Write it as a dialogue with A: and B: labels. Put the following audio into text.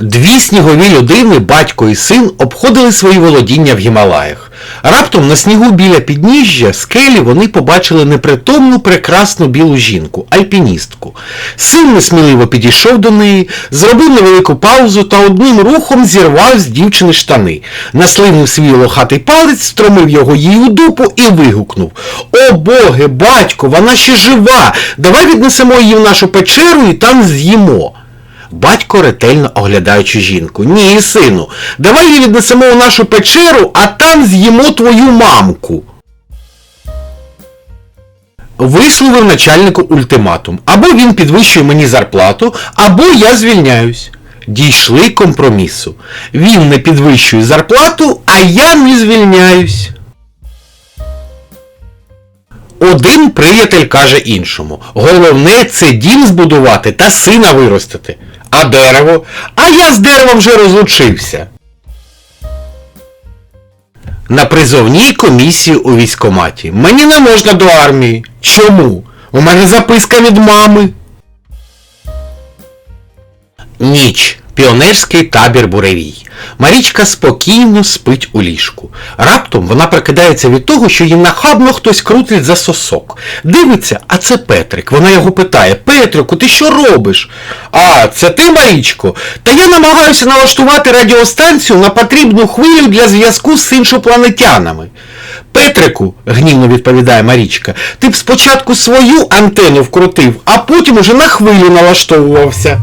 A: Дві снігові людини, батько і син, обходили свої володіння в Гімалаях. Раптом на снігу біля підніжжя скелі вони побачили непритомну прекрасну білу жінку, альпіністку. Син несміливо підійшов до неї, зробив невелику паузу та одним рухом зірвав з дівчини штани, наслинив свій лохатий палець, стромив його їй у дупу і вигукнув О боги, батько, вона ще жива! Давай віднесемо її в нашу печеру і там з'їмо. Батько ретельно оглядаючи жінку. Ні, сину, давай її віднесемо у нашу печеру, а там з'їмо твою мамку. Висловив начальнику ультиматум. Або він підвищує мені зарплату, або я звільняюсь. Дійшли компромісу. Він не підвищує зарплату, а я не звільняюсь. Один приятель каже іншому: головне це дім збудувати та сина виростити. А дерево? А я з деревом вже розлучився. На призовній комісії у військкоматі. Мені не можна до армії. Чому? У мене записка від мами. Ніч. Піонерський табір Буревій. Марічка спокійно спить у ліжку. Раптом вона прокидається від того, що їй нахабно хтось крутить за сосок. Дивиться, а це Петрик. Вона його питає: Петрику, ти що робиш? А, це ти, Марічко? Та я намагаюся налаштувати радіостанцію на потрібну хвилю для зв'язку з іншопланетянами. Петрику, гнівно відповідає Марічка, ти б спочатку свою антенну вкрутив, а потім уже на хвилю налаштовувався.